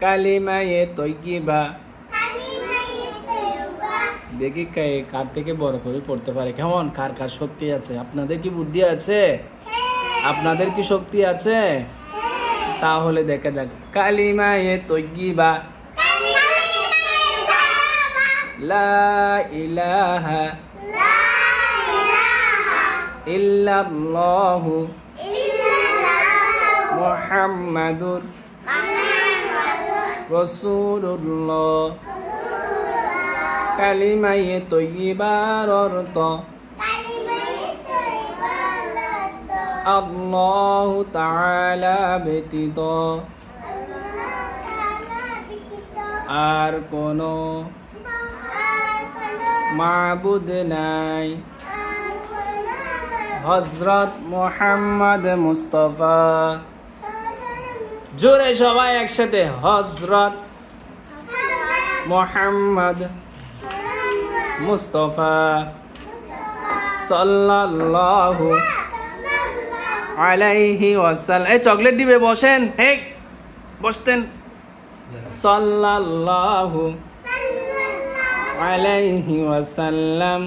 কালিমায়ে তৈগিবা দেখি কে কার থেকে বড় করে পড়তে পারে? কেমন? কার কার শক্তি আছে? আপনাদের কি বুদ্ধি আছে? আপনাদের কি শক্তি আছে? তাহলে দেখা যাক। কালিমায়ে তৈগিবা লা ইলাহা ইল্লাল্লাহু মুহাম্মাদুর রাসূলুল্লাহ কালিমায়ে তৈগিবার অর্থ আল্লাহ তাআলা ব্যতীত। আর কোনো মাবুদ নাই। হজরত মোহাম্মদ মুস্তফা। জোরে সবাই একসাথে। হজরত মোহাম্মদ মুস্তফা সাল্লাল্লাহু আলাইহি ওয়াসাল্লাম। এই চকলেট দিবে, বসেন। হে বসতেন। সাল্লাল্লাহু আলাইহি ওয়াসাল্লাম।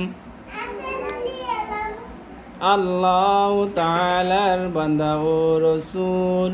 আল্লাহ তাআলার বান্দা ও রসুল।